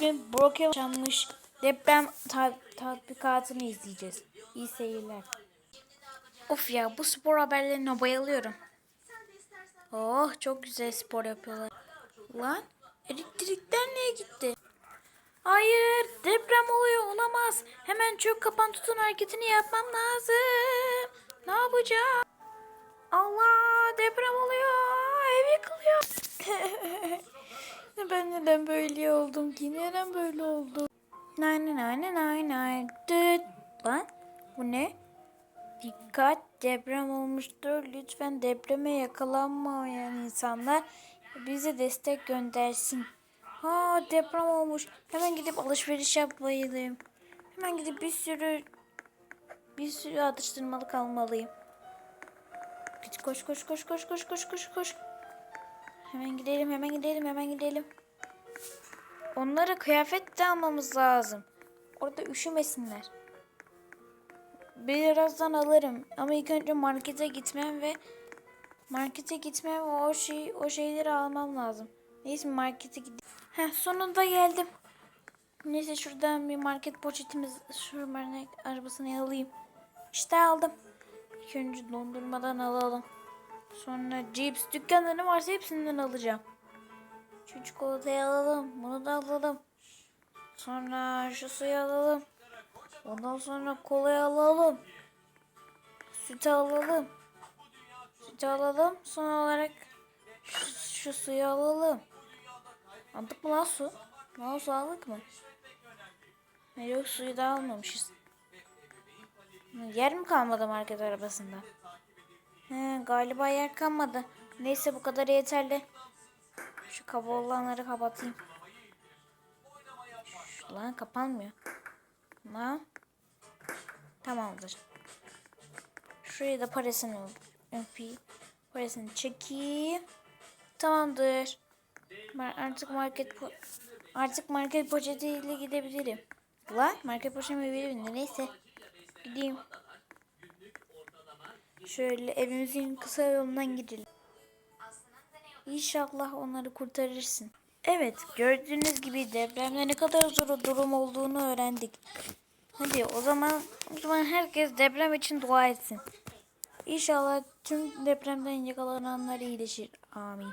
Bugün Broken yaşanmış deprem ta- tatbikatını izleyeceğiz. İyi seyirler. Of ya bu spor haberlerine bayılıyorum. Oh çok güzel spor yapıyorlar. Lan elektrikler niye gitti? Hayır deprem oluyor olamaz. Hemen çök kapan tutun hareketini yapmam lazım. Ne yapacağım? Allah takılıyor. ben neden böyle oldum ki? Neden böyle oldum? Nay nay nay nay nay. Düt. Lan bu ne? Dikkat deprem olmuştur. Lütfen depreme yakalanmayan insanlar bize destek göndersin. Ha deprem olmuş. Hemen gidip alışveriş yapmalıyım. Hemen gidip bir sürü bir sürü atıştırmalık almalıyım. Koş koş koş koş koş koş koş koş. Hemen gidelim hemen gidelim hemen gidelim. Onlara kıyafet de almamız lazım. Orada üşümesinler. Birazdan alırım ama ilk önce markete gitmem ve markete gitmem ve o şey o şeyleri almam lazım. Neyse markete gideyim. Heh, sonunda geldim. Neyse şuradan bir market poşetimiz şu market arabasını alayım. İşte aldım. İlk önce dondurmadan alalım. Sonra cips dükkanları varsa hepsinden alacağım. Şu çikolatayı alalım. Bunu da alalım. Sonra şu suyu alalım. Ondan sonra kolayı alalım. Sütü alalım. Sütü alalım. Son olarak şu, şu suyu alalım. Aldık mı lan su? Lan su aldık mı? Yok suyu da almamışız. Yer mi kalmadı market arabasında? He, galiba yer kalmadı. Neyse bu kadar yeterli. Şu kaba olanları kapatayım. Şu, lan kapanmıyor. Lan. Tamamdır. Şuraya da parasını öpeyim. Parasını çekeyim. Tamamdır. Ben artık market artık market poşetiyle gidebilirim. Lan market poşetimi verin neyse. Gideyim. Şöyle evimizin kısa yolundan gidelim. İnşallah onları kurtarırsın. Evet, gördüğünüz gibi depremde ne kadar zor durum olduğunu öğrendik. Hadi o zaman o zaman herkes deprem için dua etsin. İnşallah tüm depremden yakalananlar iyileşir. Amin.